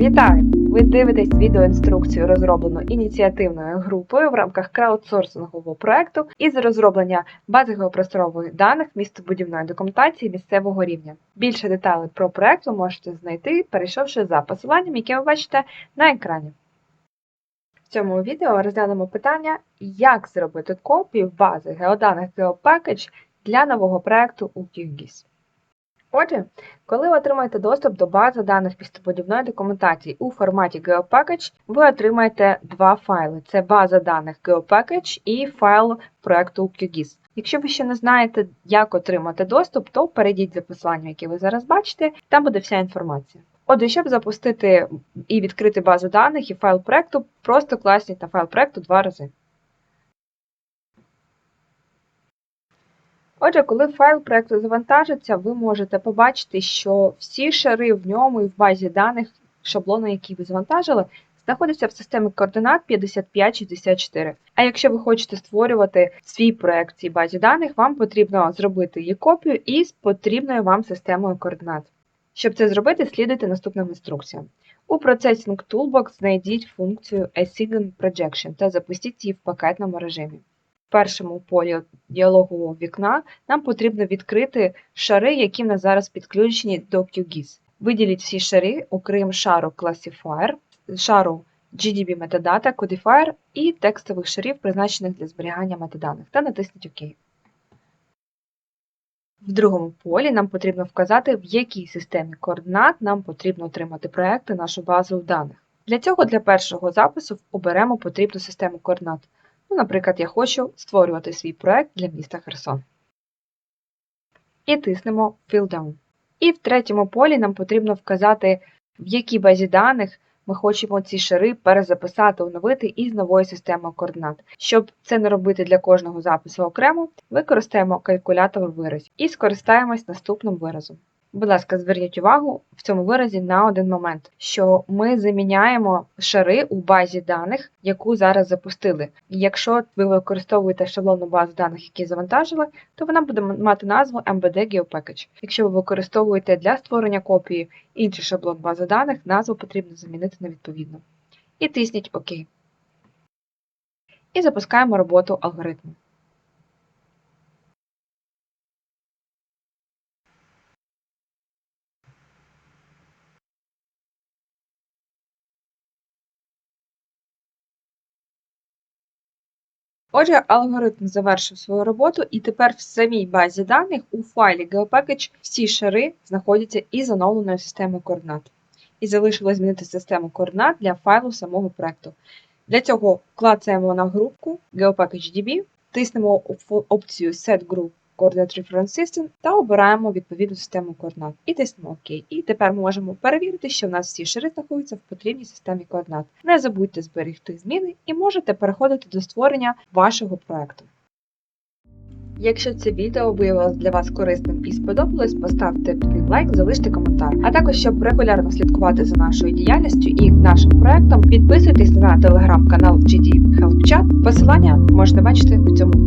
Вітаю! Ви дивитесь відеоінструкцію, розроблену ініціативною групою в рамках краудсорсингового проекту із розроблення бази геопросторових даних містобудівної документації місцевого рівня. Більше деталей про проект ви можете знайти, перейшовши за посиланням, яке ви бачите на екрані. В цьому відео розглянемо питання, як зробити копію бази геоданих GeoPackage для нового проекту у QGIS. Отже, коли ви отримаєте доступ до бази даних містобудівної документації у форматі GeoPackage, ви отримаєте два файли: це база даних GeoPackage і файл проекту QGIS. Якщо ви ще не знаєте, як отримати доступ, то перейдіть за посиланням, яке ви зараз бачите, там буде вся інформація. Отже, щоб запустити і відкрити базу даних і файл проекту, просто класніть на файл проекту два рази. Отже, коли файл проекту завантажиться, ви можете побачити, що всі шари в ньому і в базі даних шаблону, який ви завантажили, знаходяться в системі координат 5564. А якщо ви хочете створювати свій проект цій базі даних, вам потрібно зробити її копію із потрібною вам системою координат. Щоб це зробити, слідуйте наступним інструкціям. У Processing Toolbox знайдіть функцію Ascending Projection та запустіть її в пакетному режимі. Першому полі діалогового вікна нам потрібно відкрити шари, які в нас зараз підключені до QGIS. Виділіть всі шари, окрім шару Classifier, шару GDB Metadata, Codifier і текстових шарів, призначених для зберігання метаданих, та натисніть ОК. В другому полі нам потрібно вказати, в якій системі координат нам потрібно отримати проекти нашу базу даних. Для цього для першого запису оберемо потрібну систему координат. Ну, Наприклад, я хочу створювати свій проект для міста Херсон. І тиснемо Fill Down. І в третьому полі нам потрібно вказати, в якій базі даних ми хочемо ці шари перезаписати, оновити із нової системи координат. Щоб це не робити для кожного запису окремо, використаємо калькулятор виразів і скористаємось наступним виразом. Будь ласка, зверніть увагу в цьому виразі на один момент, що ми заміняємо шари у базі даних, яку зараз запустили. Якщо ви використовуєте шаблонну базу даних, які завантажили, то вона буде мати назву MBD GeoPackage. Якщо ви використовуєте для створення копії інший шаблон бази даних, назву потрібно замінити на відповідну. І тисніть ОК. І запускаємо роботу алгоритму. Отже, алгоритм завершив свою роботу, і тепер в самій базі даних у файлі GeoPackage всі шари знаходяться із оновленою системою координат. І залишилось змінити систему координат для файлу самого проекту. Для цього клацаємо на групку GeoPackage.db, тиснемо опцію Set Group Coordinate Reference System та обираємо відповідну систему координат і тиснемо ОК. І тепер ми можемо перевірити, що в нас всі шари знаходяться в потрібній системі координат. Не забудьте зберегти зміни і можете переходити до створення вашого проекту. Якщо це відео виявилось для вас корисним і сподобалось, поставте під ним лайк, залиште коментар. А також, щоб регулярно слідкувати за нашою діяльністю і нашим проектом, підписуйтесь на телеграм-канал GD Help Chat. Посилання можете бачити у цьому.